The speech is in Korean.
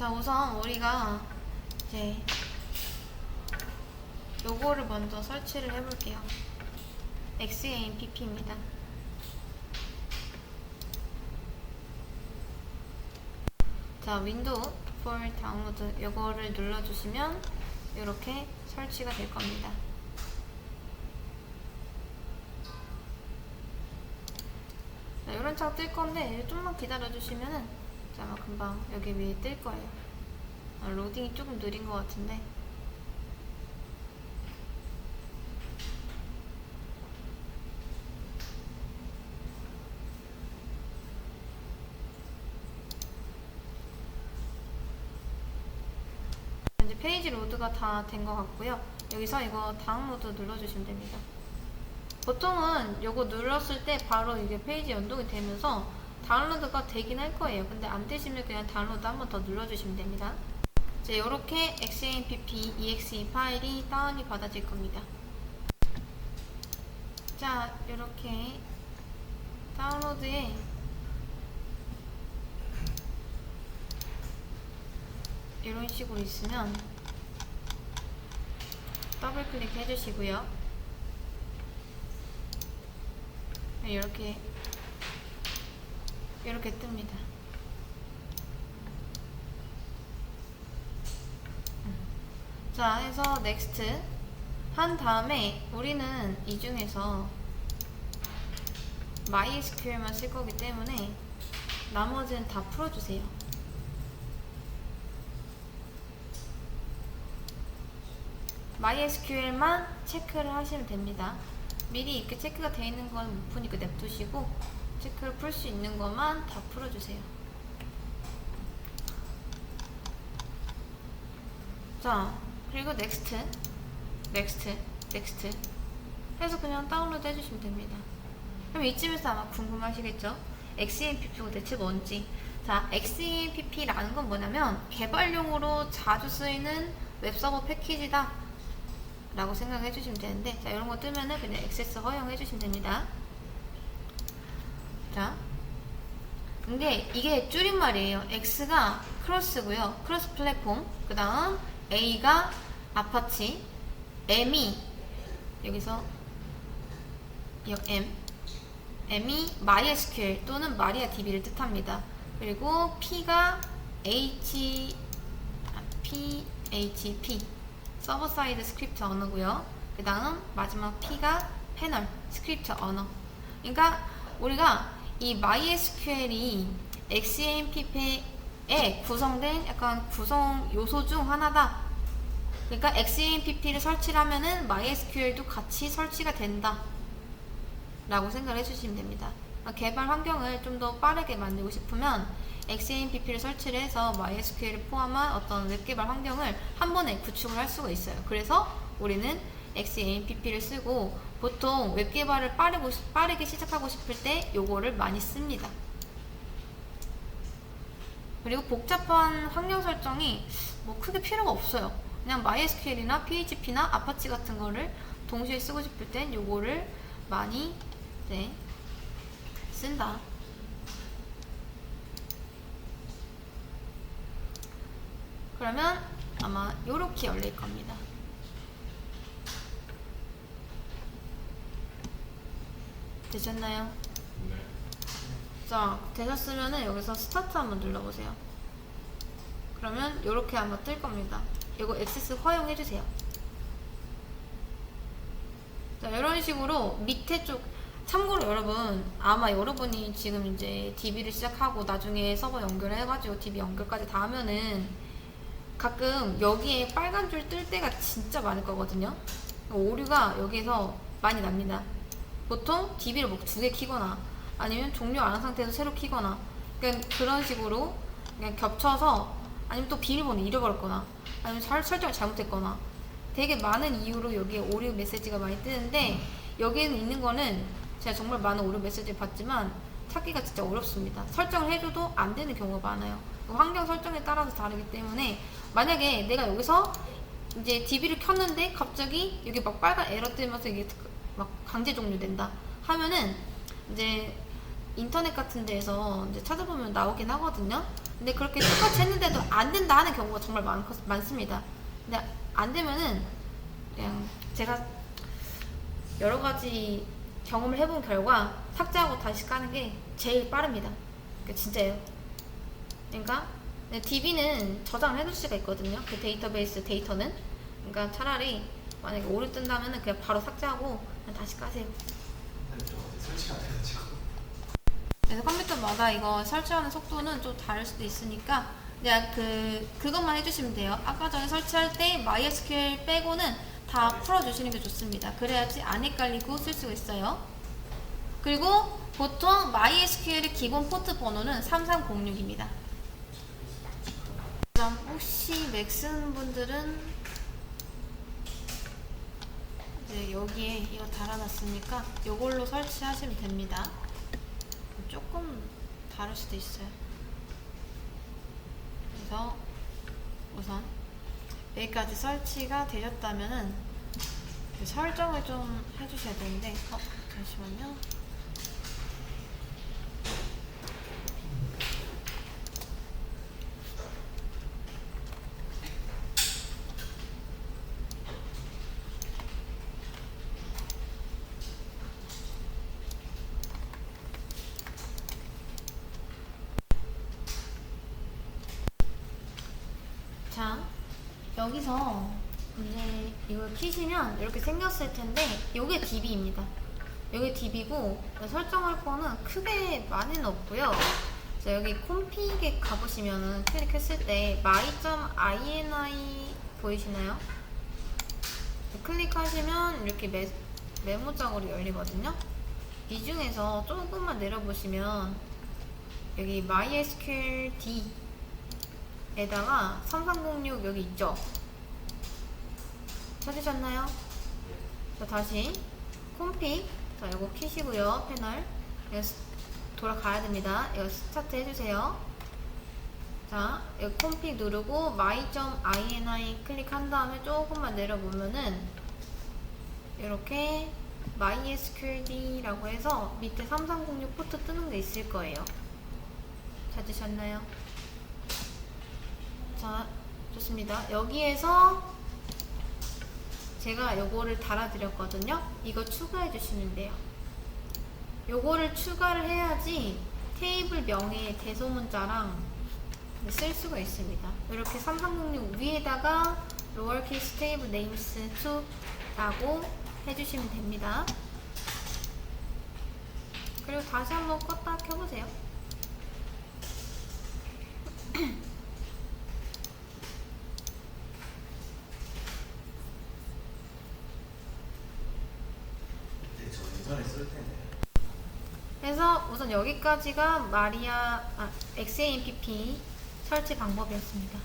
자 우선 우리가 이제 요거를 먼저 설치를 해볼게요. XAMPP입니다. 자 윈도우 폴 다운로드 요거를 눌러주시면 이렇게 설치가 될 겁니다. 자, 이런 창 뜰 건데 좀만 기다려 주시면은 자, 아마 금방 여기 위에 뜰 거예요. 아, 로딩이 조금 느린 것 같은데. 이제 페이지 로드가 다 된 것 같고요. 여기서 이거 다운로드 눌러주시면 됩니다. 보통은 이거 눌렀을 때 바로 이게 페이지 연동이 되면서 다운로드가 되긴 할 거예요. 근데 안 되시면 그냥 다운로드 한 번 더 눌러주시면 됩니다. 이제 이렇게 XAMPP EXE 파일이 다운이 받아질 겁니다. 자, 이렇게 다운로드에 이런 식으로 있으면 더블 클릭 해주시고요. 네, 이렇게 이렇게 뜹니다. 음. 자, 해서 next 한 다음에 우리는 이 중에서 MySQL만 쓸 거기 때문에 나머지는 다 풀어주세요. MySQL만 체크를 하시면 됩니다. 미리 이렇게 체크가 되어 있는 건 못 푸니까 냅두시고 체크를 풀 수 있는 것만 다 풀어주세요. 자, 그리고 next, next, next 해서 그냥 다운로드 해주시면 됩니다. 그럼 이쯤에서 아마 궁금하시겠죠? XAMPP가 대체 뭔지. 자, XAMPP라는 건 뭐냐면 개발용으로 자주 쓰이는 웹서버 패키지다. 라고 생각해 주시면 되는데 자 이런 거 뜨면은 그냥 액세스 허용해 주시면 됩니다 자 근데 이게 줄임말이에요. X가 크로스고요. 크로스 플랫폼. 그 다음 A가 아파치. M이 여기서 역 M. M이 MySQL 또는 MariaDB를 뜻합니다. 그리고 P가 H 아, PHP 서버 사이드 스크립트 언어고요. 그 다음 마지막 P가 패널 스크립트 언어. 그러니까 우리가 이 MySQL이 XAMPP에 구성된 약간 구성 요소 중 하나다. 그러니까 XAMPP를 설치하면은 MySQL도 같이 설치가 된다. 라고 생각을 해주시면 됩니다. 그러니까 개발 환경을 좀 더 빠르게 만들고 싶으면 XAMPP를 설치를 해서 MySQL을 포함한 어떤 웹 개발 환경을 한 번에 구축을 할 수가 있어요. 그래서 우리는 XAMPP를 쓰고 보통 웹 개발을 빠르고, 빠르게 시작하고 싶을 때 요거를 많이 씁니다. 그리고 복잡한 환경 설정이 뭐 크게 필요가 없어요. 그냥 MySQL이나 PHP나 아파치 같은 거를 동시에 쓰고 싶을 땐 요거를 많이 네, 쓴다. 그러면 아마 요렇게 열릴 겁니다. 되셨나요? 네. 자, 되셨으면은 여기서 스타트 한번 눌러보세요. 그러면 요렇게 아마 뜰 겁니다. 이거 액세스 허용해주세요. 자, 이런 식으로 밑에 쪽, 참고로 여러분, 아마 여러분이 지금 이제 DB를 시작하고 나중에 서버 연결해가지고 DB 연결까지 다 하면은 가끔 여기에 빨간 줄 뜰 때가 진짜 많을 거거든요. 오류가 여기에서 많이 납니다. 보통 DB를 뭐 두 개 키거나 아니면 종료 안 한 상태에서 새로 키거나 그냥 그런 식으로 그냥 겹쳐서 아니면 또 비밀번호 잃어버렸거나 아니면 설, 설정을 잘못했거나 되게 많은 이유로 여기에 오류 메시지가 많이 뜨는데 여기에는 있는 거는 제가 정말 많은 오류 메시지를 봤지만 찾기가 진짜 어렵습니다. 설정을 해줘도 안 되는 경우가 많아요. 그 환경 설정에 따라서 다르기 때문에 만약에 내가 여기서 이제 DB를 켰는데 갑자기 여기 막 빨간 에러 뜨면서 이게 막 강제 종료된다 하면은 이제 인터넷 같은 데에서 이제 찾아보면 나오긴 하거든요. 근데 그렇게 똑같이 했는데도 안 된다 하는 경우가 정말 많, 많습니다. 근데 안 되면은 그냥 제가 여러 가지 경험을 해본 결과 삭제하고 다시 까는 게 제일 빠릅니다. 그 진짜예요. 그러니까 DB는 저장을 해둘 수가 있거든요. 그 데이터베이스 데이터는. 그러니까 차라리 만약에 오류 뜬다면은 그냥 바로 삭제하고 다시 까세요. 그래서 컴퓨터마다 이거 설치하는 속도는 좀 다를 수도 있으니까 그냥 그 그것만 해주시면 돼요. 아까 전에 설치할 때 MySQL 빼고는 다 풀어주시는 게 좋습니다. 그래야지 안 헷갈리고 쓸 수가 있어요. 그리고 보통 MySQL의 기본 포트 번호는 3306입니다. 그다음 혹시 맥 쓰는 분들은 이제 여기에 이거 달아놨으니까 이걸로 설치하시면 됩니다. 조금 다를 수도 있어요. 그래서 우선 여기까지 설치가 되셨다면은 그 설정을 좀 해주셔야 되는데 어 잠시만요. 자, 여기서 이제 이걸 키시면 이렇게 생겼을 텐데 이게 DB입니다. 이게 DB고 설정할 거는 크게 많이는 없고요. 자, 여기 콤픽에 가보시면은 클릭했을 때 my.ini 보이시나요? 클릭하시면 이렇게 메, 메모장으로 열리거든요. 이 중에서 조금만 내려보시면 여기 MySQL D 에다가 3306 여기 있죠? 찾으셨나요? 자 다시 콤픽 자 이거 키시고요 패널 스- 돌아가야 됩니다 이거 스타트 해주세요 자 여기 콤픽 누르고 my.ini 클릭한 다음에 조금만 내려보면은 이렇게 MySQLD라고 해서 밑에 3306 포트 뜨는 게 있을 거예요 찾으셨나요? 자, 좋습니다. 여기에서 제가 요거를 달아드렸거든요. 이거 추가해 주시면 돼요. 요거를 추가를 해야지 테이블 명의 대소문자랑 쓸 수가 있습니다. 이렇게 3306 위에다가 lowercase table names 2라고 해주시면 됩니다. 그리고 다시 한번 껐다 켜보세요. 근데 저 예전에 쓸 때는 그래서 우선 여기까지가 마리아 아, XAMPP 설치 방법이었습니다.